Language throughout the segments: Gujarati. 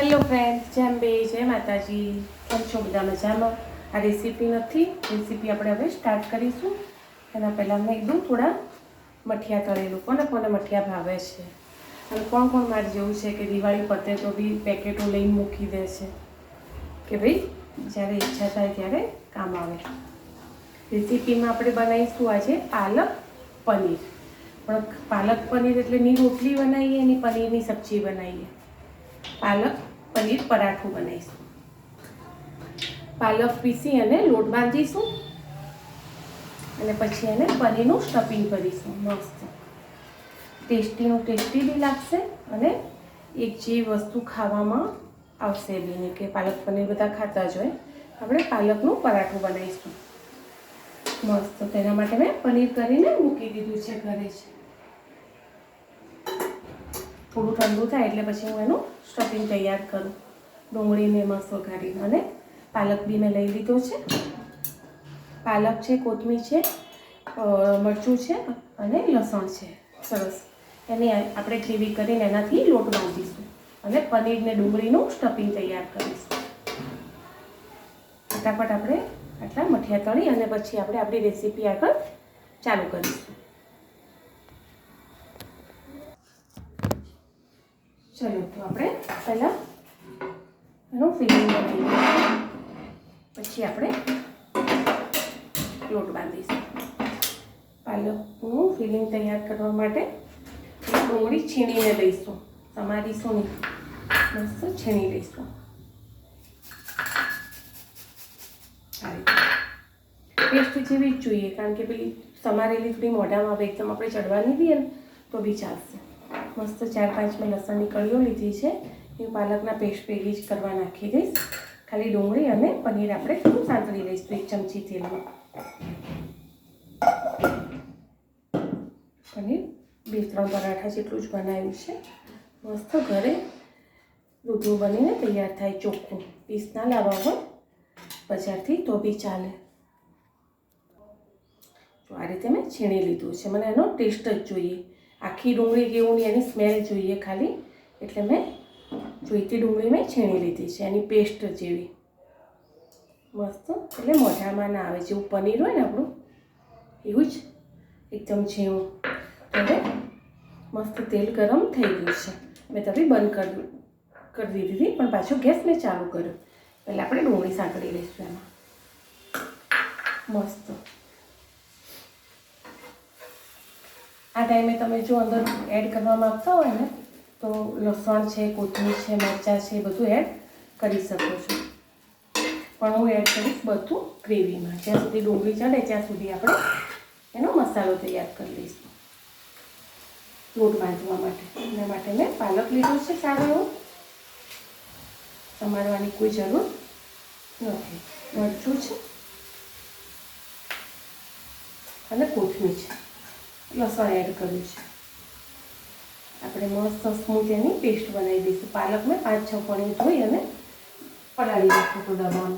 હેલો ફ્રેન્ડ જેમ બે, જય માતાજી. કેમ છો બધા મજામાં? આ રેસીપી નથી રેસીપી આપણે હવે સ્ટાર્ટ કરીશું. એના પહેલાં મેં એકદમ થોડા મઠિયા તળેલું. કોને કોને મઠિયા ભાવે છે? અને કોણ કોણ મારે જેવું છે કે દિવાળી પતે તો બી પેકેટો લઈને મૂકી દે છે? કે ભાઈ, જ્યારે ઈચ્છા થાય ત્યારે કામ આવે. રેસીપીમાં આપણે બનાવીશું આજે પાલક પનીર. પણ પાલક પનીર એટલે ની રોટલી બનાવીએ, એની પનીરની સબ્જી બનાવીએ? પાલક પનીર પરાઠું બનાવીશું. પાલક પીસી અને લોટ બાંધીશું. અને પછી એને પનીરનું સ્ટફિંગ કરીશું, મસ્ત. ટેસ્ટીનું ટેસ્ટી બી લાગશે અને એક જે વસ્તુ ખાવામાં આવશે બી કે પાલક પનીર બધા ખાતા જ હોય, આપણે પાલકનું પરાઠું બનાવીશું. મસ્ત તેના માટે મેં પનીર કરીને મૂકી દીધું છે ઘરે જ. થોડું ઠંડુ થાય એટલે પછી હું એનું સ્ટફિંગ તૈયાર કરું. ડુંગળીને મસ્ત વઘારીને અને પાલક બી મેં લઈ લીધો છે. પાલક છે, કોથમીર છે મરચું છે અને લસણ છે. સરસ. એની આપણે ગ્રેવી કરીને એનાથી લોટ બાંધીશું અને પનીરને ડુંગળીનું સ્ટફિંગ તૈયાર કરીશું. ફટાફટ આપણે આટલા મઠિયા તળી અને પછી આપણે આપણી રેસીપી આગળ ચાલુ કરીશું. ચલો, તો આપણે પહેલાં એનું ફિલિંગ બનાવીએ પછી આપણે લોટ બાંધીશું. પાલકનું ફિલિંગ તૈયાર કરવા માટે ડુંગળી છીણીને લઈશું. સમારીશું નહીં મસ્ત છીણી લઈશું. પેસ્ટ જેવી જ જોઈએ, કારણ કે પેલી સમારેલી થોડી મોઢામાં આવે, એકદમ આપણે ચડવાની બી ને તો બી ચાલશે. મસ્ત ચાર પાંચ મેં લસણની કળીઓ લીધી છે. એ પાલકના પેસ્ટ ભેગી જ કરવા નાખી દઈશ. ખાલી ડુંગળી અને પનીર આપણે થોડું સાંતળી લઈશું, એક ચમચી તેલમાં. પનીર બે ત્રણ પરાઠા જેટલું જ બનાવ્યું છે. મસ્ત ઘરે દૂધનું બનીને તૈયાર થાય ચોખ્ખું. પીસ ના લાવવા હોય બજારથી તો બી ચાલે. તો આ રીતે મેં છીણી લીધું છે. મને એનો ટેસ્ટ જ જોઈએ. આખી ડુંગળી જેવું એની સ્મેલ જોઈએ ખાલી? એટલે મેં જોઈતી ડુંગળી મેં છીણી લીધી છે, એની પેસ્ટ જેવી. મસ્ત, એટલે મોઢામાં ના આવે, જેવું પનીર હોય ને આપણું, એવું જ એકદમ ઝીણું. હવે મસ્ત તેલ ગરમ થઈ ગયું છે. મેં તવી બંધ કરી કરી દીધી હતી પણ પાછું ગેસ મેં ચાલુ કર્યો. પહેલાં આપણે ડુંગળી સાંકળી લઈશું એમાં. મસ્ત. આ ટાઈમે તમે જો અંદર એડ કરવા માગતા હોય ને, તો લસણ છે, કોથમીર છે, મરચાં છે બધું એડ કરી શકો છો. પણ હું એડ કરીશ બધું ગ્રેવીમાં. જ્યાં સુધી ડુંગળી ચડે, ત્યાં સુધી આપણે એનો મસાલો તૈયાર કરી લઈશું. લોટ બાંધવા માટે. એના માટે મેં પાલક લીધો છે, સારો એવો. સમારવાની કોઈ જરૂર નથી. મરચું છે અને કોથમીર છે. લસણ એડ કર્યું છે. આપણે મસ્ત સ્મૂથ એની પેસ્ટ બનાવી દઈશું. પાલકને પાંચ છ પણી ધોઈ અને પલાળી દઈશું હતું દબાણ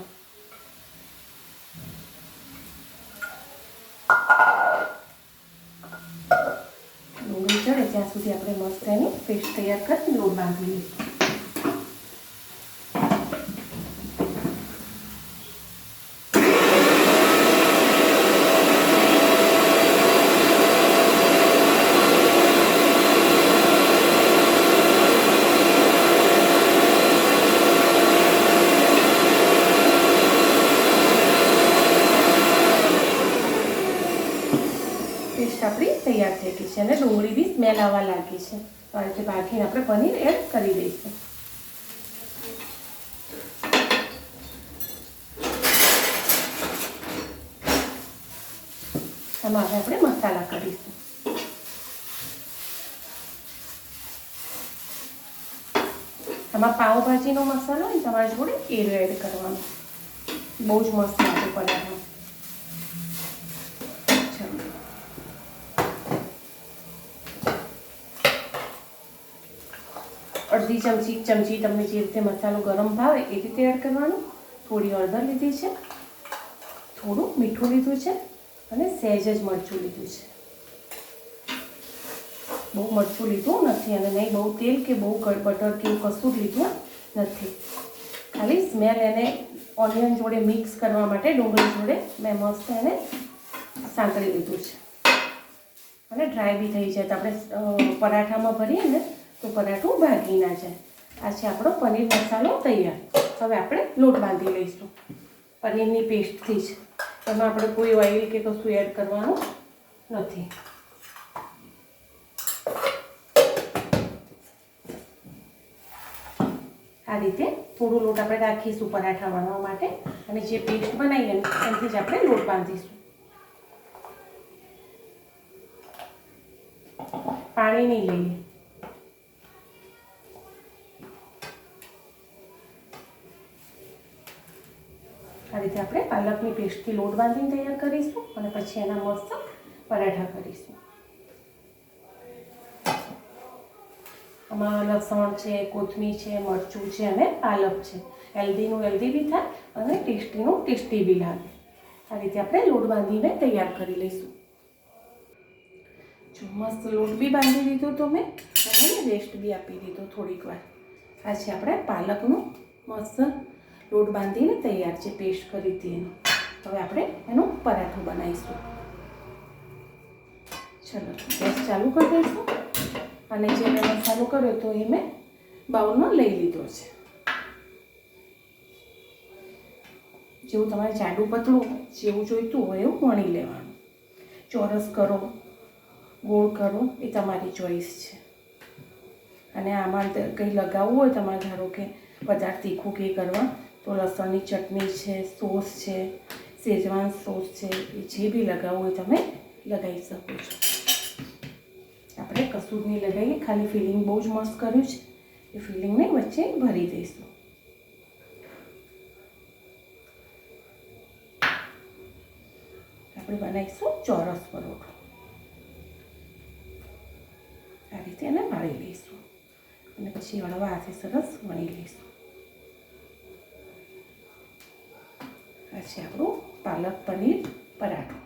ડુંગળી ચડે ત્યાં સુધી આપણે મસ્ત એની પેસ્ટ તૈયાર કરી લોટ બાંધી લઈશું પેસ્ટ આપણી તૈયાર થઈ છે અને ડુંગળી બી સ્મેલ આવવા લાગી છે. તો આ રીતે બાફીને આપણે પનીર એડ કરી દઈશું. એમાં હવે આપણે મસાલા કરીશું. આમાં પાઉંભાજીનો મસાલો હોય તમારી જોડે એરો એડ કરવાનો. બહુ જ મસ્ત લાગે પરાઠા ચલો અડધી ચમચી ચમચી તમને જે રીતે મસાલો ગરમ ભાવે એ રીતે એડ કરવાનું. થોડી હળદર લીધી છે. થોડું મીઠું લીધું છે અને સહેજ જ મરચું લીધું છે. બહુ મરચું લીધું નથી અને નહીં, બહુ તેલ કે બહુ બટર કે એવું કશું જ લીધું નથી. ખાલી સ્મેલ એને ઓનિયન જોડે મિક્સ કરવા માટે ડુંગળી જોડે મેં મસ્ત એને સાંકળી લીધું છે. અને ડ્રાય બી થઈ જાય તો આપણે પરાઠામાં ભરીએ ને તો પરાઠું ભાગી ના જાય. આ છે આપણો પનીર મસાલો તૈયાર. હવે આપણે લોટ બાંધી લઈશું. પનીરની પેસ્ટથી જ. એમાં આપણે કોઈ ઓઇલ કે કશું એડ કરવાનું નથી. આ રીતે થોડું લોટ આપણે રાખીશું પરાઠા વણવા માટે અને જે પેસ્ટ બનાવીએ એનાથી જ આપણે લોટ બાંધીશું. પાણી નહીં લઈએ. પાલકની પેસ્ટથી લોટ બાંધીને તૈયાર કરીશું અને પછી એના મસ્ત પરાઠા કરીશું. આમાં લસણ છે, કોથમીર છે, મરચું છે અને પાલક છે. હેલ્ધીનું, હેલ્ધી બી થાય અને ટેસ્ટીનું, ટેસ્ટી બી લાગે. આ રીતે આપણે લોટ બાંધીને તૈયાર કરી લઈશું. જો મસ્ત લોટ બી બાંધી દીધો તો મેં અને રેસ્ટ બી આપી દીધો થોડીક વાર. આ છે આપણે પાલકનું મસ્ત લોટ બાંધીને તૈયાર છે, પેસ્ટ કરી હતી એનો હવે આપણે એનું પરાઠું બનાવીશું. ચલો, ગેસ ચાલુ કરી દઈશું. અને જે મેં મસાલો કર્યો તો એ મેં બાઉલમાં લઈ લીધો છે. જેવું તમારે જાડું પતળું જેવું જોઈતું હોય એવું વણી લેવાનું. ચોરસ કરો, ગોળ કરો, એ તમારી ચોઈસ છે. અને આમાં કંઈ લગાવવું હોય તમારે ધારો કે વધારે તીખું કે કરવા તો લસણની ચટણી છે, સોસ છે શેજવાન સોસ છે, એ જે બી લગાવવું હોય તમે લગાવી શકો છો. આપણે કશું નહીં લગાવીએ ખાલી ફિલિંગ બહુ જ મસ્ત કર્યું છે. એ ફિલિંગને વચ્ચે ભરી દઈશું. આપણે બનાવીશું ચોરસ પરોઠો. આ રીતે એને માળી લઈશું. અને પછી હળવા હાથે સરસ વણી લઈશું. આ છે આપણું પાલક પનીર પરાઠું.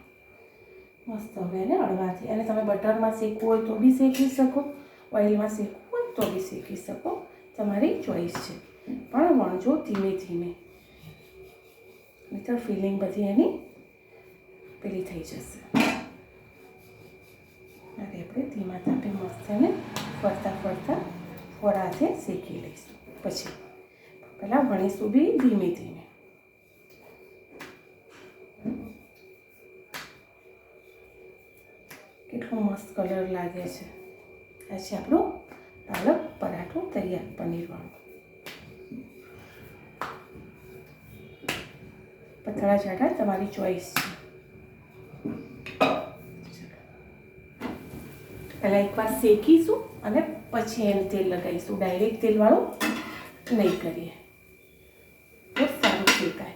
મસ્ત હવે એને અડવાથી અને તમે બટરમાં શેકવું હોય તો બી શેકી શકો. ઓઇલમાં શેકવું હોય તો બી શેકી શકો. તમારી ચોઈસ છે. પણ વણજો ધીમે ધીમે. નહીતર ફિલિંગ બધી એની પેલી થઈ જશે. અને આપણે ધીમા તાપે મસ્ત એને ફરતા ફરતા ફોડાથી શેકી લઈશું. પછી પહેલાં વણીશું બી ધીમે ધીમે કેટલો મસ્ત કલર લાગે છે. આ છે આપણું પાલક પરાઠું તૈયાર પનીરવાળું. પતળા જાડા તમારી ચોઈસ છે. પહેલાં એકવાર શેકીશું અને પછી એને તેલ લગાવીશું. ડાયરેક્ટ તેલવાળું નહીં કરીએ. બહુ સારું શેકાય.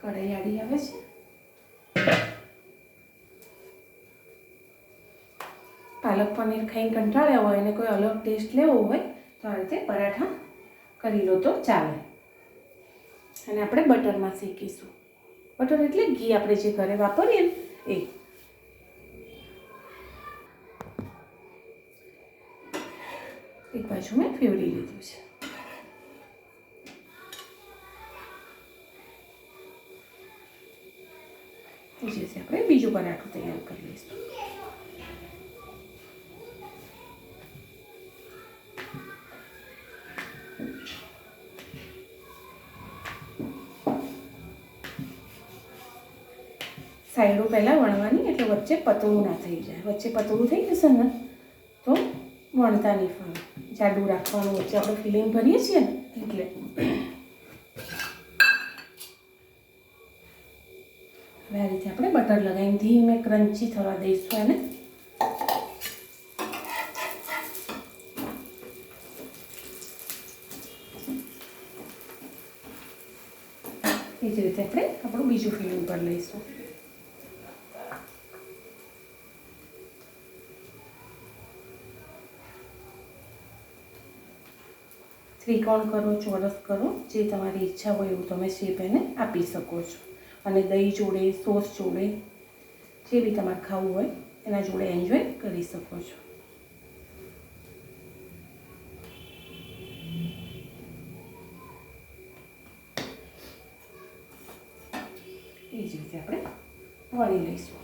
કઢાઈ આડી આવે છે. પાલક પનીર ખાઈને કંટાળ્યા હોય અને કોઈ અલગ ટેસ્ટ લેવો હોય, તો આ રીતે પરાઠા કરી લો તો ચાલે. અને આપણે બટરમાં શેકીશું. બટર એટલે ઘી આપણે જે ઘરે વાપરીએ ને, એ. એક બાજુ મેં ફેવરી લીધું છે આપણે બીજું પરાઠું તૈયાર કરી લઈશું. સાઈડો પહેલાં વણવાની, એટલે વચ્ચે પતળું ના થઈ જાય. વચ્ચે પતળું થઈ જશે ને, તો વણતા નહીં ફાવે જાડું રાખવાનું વચ્ચે આપણે ફિલિંગ ભરીએ છીએ ને, એટલે. હવે આ રીતે આપણે બટર લગાવીને ધીમે ક્રન્ચી થવા દઈશું એને એ જ રીતે આપણે આપણું બીજું ફિલિંગ પર લઈશું. ત્રિકોણ કરો, ચોરસ કરો, જે તમારી ઈચ્છા હોય એવું તમે શેપ એને આપી શકો છો. અને દહીં જોડે, સોસ જોડે, જે બી તમારે ખાવું હોય, એના જોડે એન્જોય કરી શકો છો. એ જ રીતે આપણે વણી લઈશું.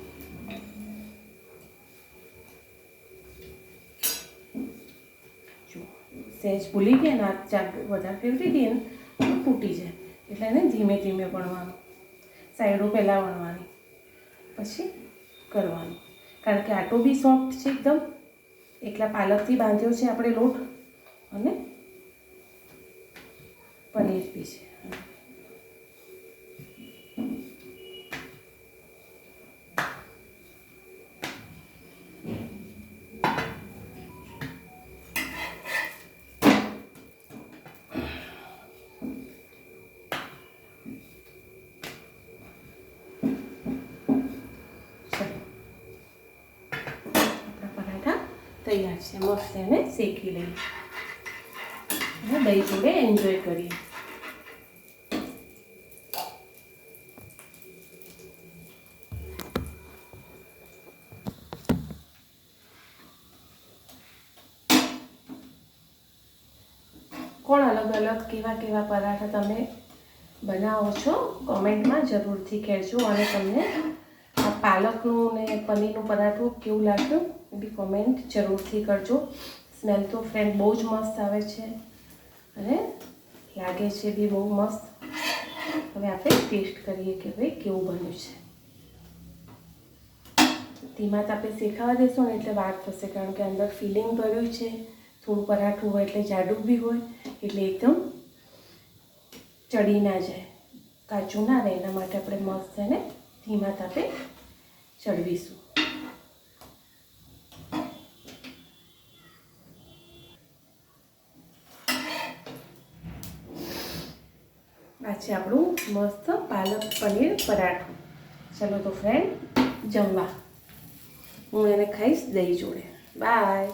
સહેજ ભૂલી ગયા ને આ ચાક વધારે ફેરવી દઈએ ને તૂટી જાય. એટલે એને ધીમે ધીમે વણવાનું સાઈડો પહેલાં વણવાની પછી કરવાનું. કારણ કે આટો બી સોફ્ટ છે એકદમ. એકલા પાલકથી બાંધ્યો છે આપણે લોટ અને પનીર બી છે. તૈયાર છે. મસ્ત એને શેકી લઈએ. અને દહીં જોડે એન્જોય કરીએ. કોણ અલગ અલગ કેવા કેવા પરાઠા તમે બનાવો છો? કોમેન્ટમાં જરૂરથી કહેજો અને તમને આ પાલકનું ને પનીરનું પરાઠું કેવું લાગ્યું? બી કોમેન્ટ જરૂરથી કરજો. સ્મેલ તો ફ્રેન્ડ બહુ જ મસ્ત આવે છે. અને લાગે છે બી બહુ મસ્ત. હવે આપણે ટેસ્ટ કરીએ કે ભાઈ કેવું બન્યું છે. ધીમા તાપે શેકાવા દેશો ને એટલે વાર થશે, કારણ કે અંદર ફિલિંગ ભર્યું છે. થોડું પરાઠું હોય એટલે જાડું બી હોય, એટલે એકદમ ચડી ના જાય. કાચું ના રહે, એના માટે આપણે મસ્ત એને ધીમા તાપે ચડવીશું આ છે આપણું મસ્ત પાલક પનીર પરાઠું. ચલો તો ફ્રેન્ડ જમવા. હું એને ખાઈશ દહીં જોડે. બાય